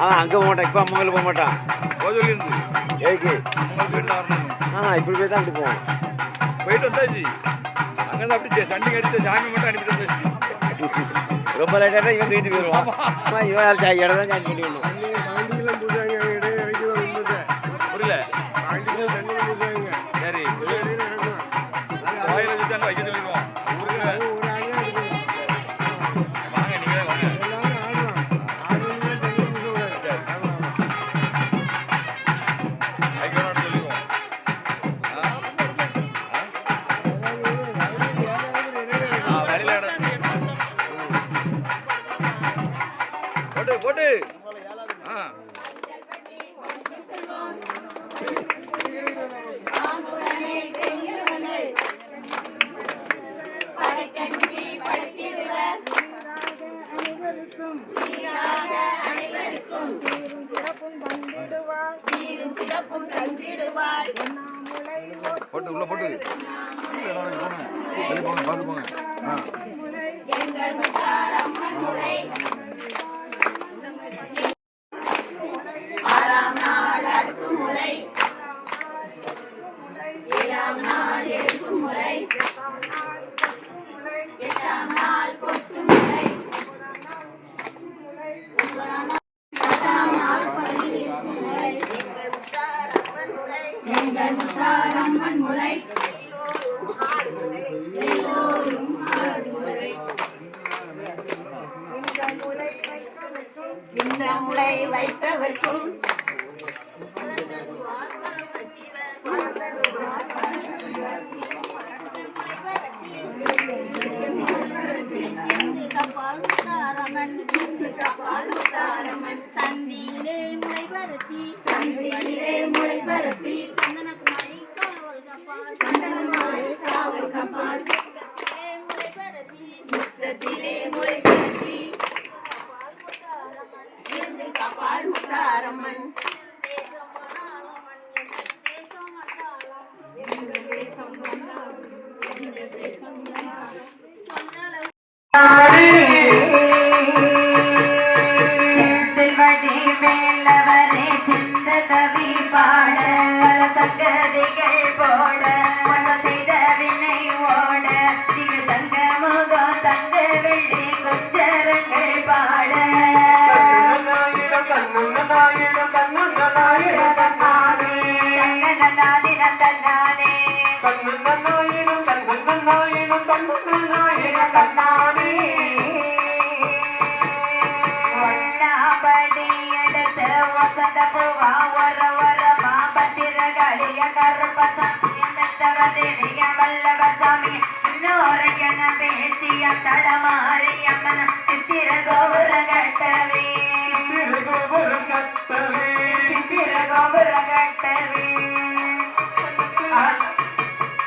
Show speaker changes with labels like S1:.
S1: அவன் அங்கே போக மாட்டான் இப்போ அம்மாவில் போக மாட்டான். ஏக்கு ஆ இப்படி போய் தான் அப்படி போவோம்.
S2: போயிட்டு வந்தாச்சு. அங்கேருந்து அப்படி சண்டி கடிச்சு சாமி மட்டும் அனுப்பிட்டு வந்தாச்சு.
S1: ரொம்ப லேட்டாக இவன் தூக்கிட்டு போயிடுவான் இவன் இடம் தான் சாஞ்சி பண்ணி விடணும்
S2: புரியல. சரி. போட்டு உள்ள போட்டு. இருக்கு, போங்க வெளிய போங்க. பார்த்து போங்க ஆ
S3: இந்த முளை வைத்தவர்க்கும் சந்தியிலே முளை பரத்தி சந்தியிலே கபால் முத்தாரம்மன்
S4: செந்தில்வடி மேலவரே சிந்த தன்னானே தன்னன் தன்னாயினும் தன்னன் தன்னாயினும் தன்னன்